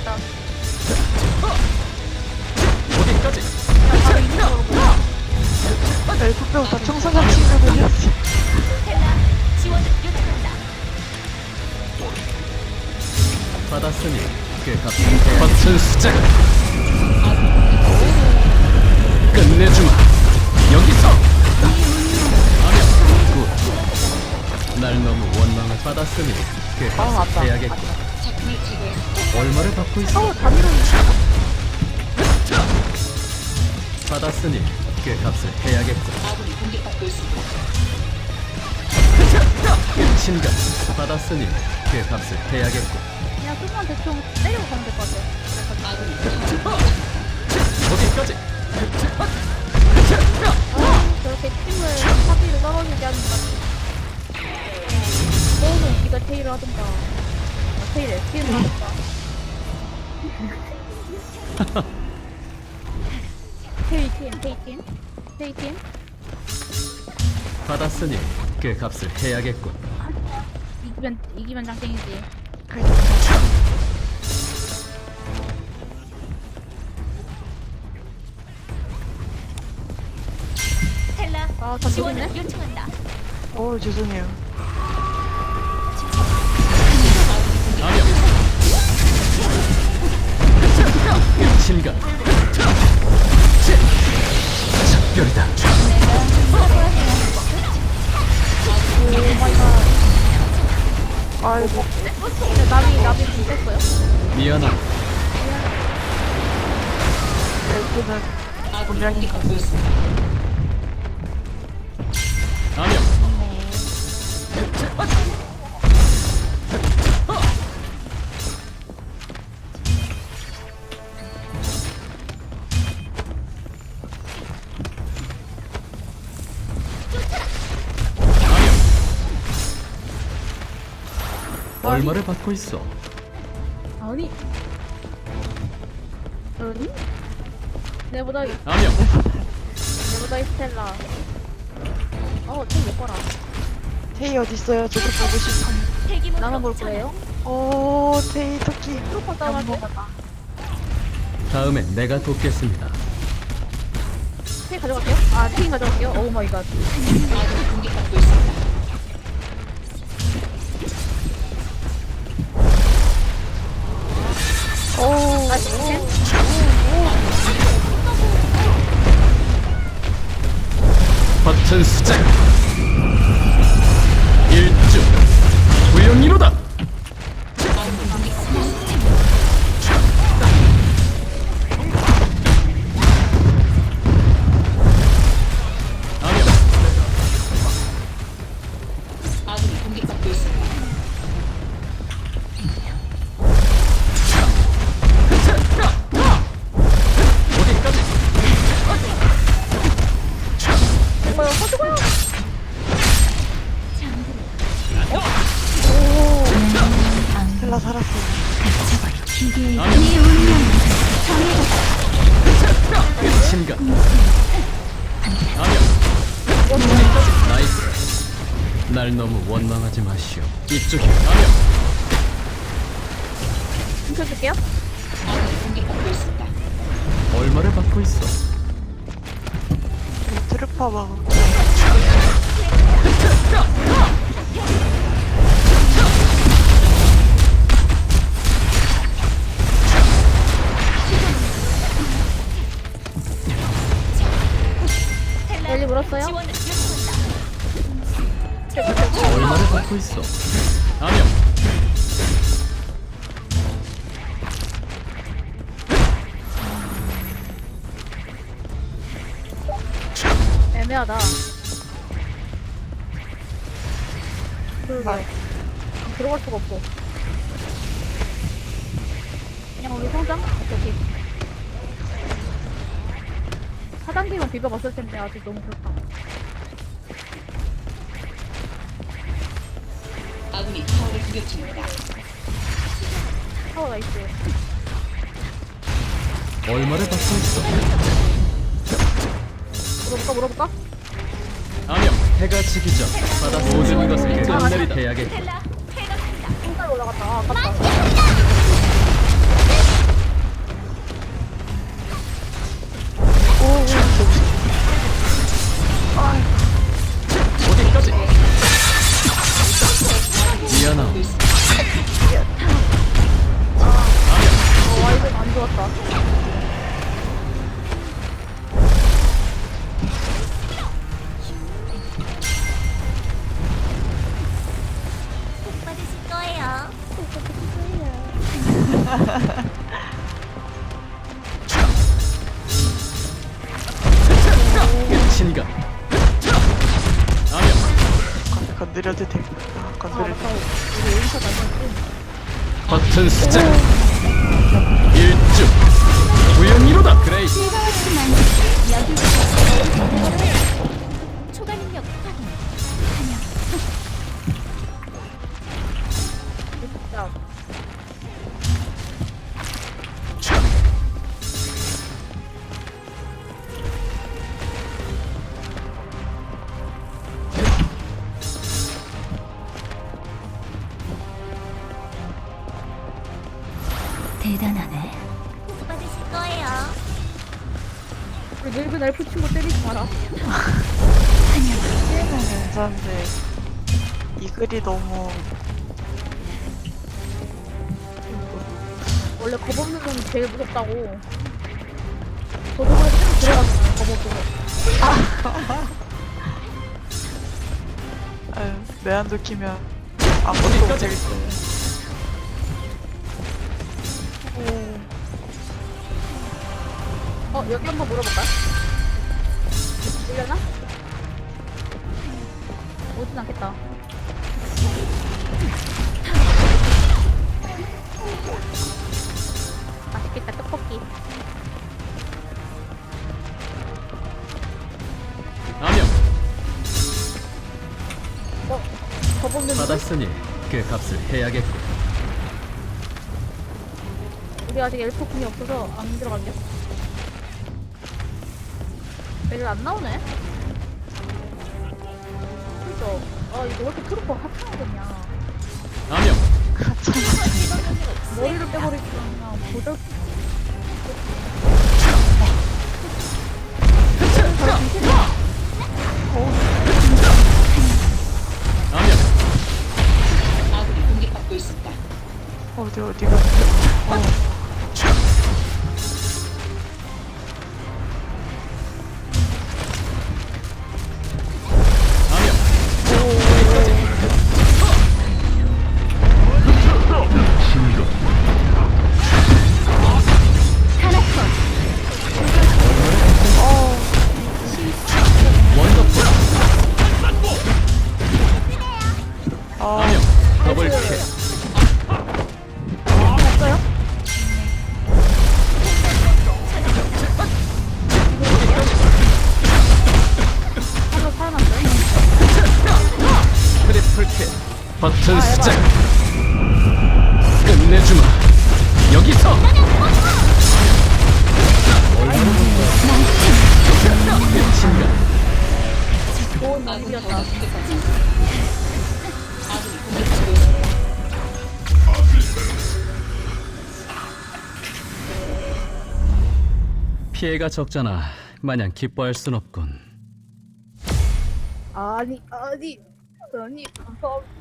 있다. 어디까지? 보고. 엘프병 다 청소년 지원을 요청한다. 받았으니 그 값을 버튼 수작 끝내주마 여기서 굿날 너무 원망을 받았으니 그 아, 값을 맞다. 해야겠고 얼마를 받고 있어. 어, 담이로는 받았으니 그 값을 해야겠고 신간 받았으니 그 값을 해야겠고 그냥 조금만 대충 때리고 가면 될 것 같아. 팀. 테일 팀. 받았으니 그 값을 해야겠군 이기면, 이기면 장땡이지. 텔라 아, 다 지원을 죽었네? 요청한다. 어, 죄송해요. 아명 신간 작별이다. 아이고, 근데 나비, 나비 죽었어요? 미안하다 엘프는 분량이 아명 아명 얼마를 받고 있어 아니. 아니? 내보다, 아명 내보다 스텔라. 어, 좀못 봐라. 테이 어딨어요? 저도 보고 싶어. 나만 볼 거예요? 오, 테이 토끼. 싸움할 것 같다. 다음엔 내가 돕겠습니다 테이 가져갈게요? 아, 테이 가져갈게요? 오 마이 갓. 수작 날 너무 원망하지 마시오 이쪽이 아명 훔쳐줄게요? 얼마를 받고 있어 트루파 먹어. 얼마를 받고 있어 아명 애매하다. 그러게. 들어갈 수가 없어. 그냥 우리 성장? 오케이, 오케이. 4단계만 비벼봤을 텐데 아직 너무 그렇다. 아군이 타워를 공격 중입니다. 타워 나이스. 얼마를 받고 있어 물어볼까, 물어볼까? 아명 해가 지기 전 바다 모든 것을 끝내리 해야겠다 텔라 해가 간다. 성장 올라갔다. 아, 아깝다. 건- 건드려도 돼. 아, 아. 건드려. 우리 여기서 나중에 버튼 수작. 일주. 우연이로다 그레이스 대단하네. 받으실 거예요. 우리 늙은 엘프 친구 때리지 마라 괜찮은데 이 글이 너무 원래 겁 없는 놈이 제일 무섭다고 저도 그래 좀 들어갔어요 겁 없고 아유, 매한도 키면 아무것도 못하겠어. 어 여기 한번 물어볼까? 들려나? 오진 않겠다 맛있겠다 떡볶이 어? 받았으니 그 값을 해야겠고 우리 아직 엘프군이 없어서 안 들어갈게요 애들 안 나오네? 그죠? 아 이거 왜 이렇게 트루퍼 하찮거든요 아명 머리를 빼버리지 그냥 보자 아명 아군이 공격받고 있습니다. 어디 어디가? 어, 버튼 수작 끝내주마 여기서 끝인가. 피해가 적잖아 마냥 기뻐할 순 없군 아니 아니 아니 감사합니다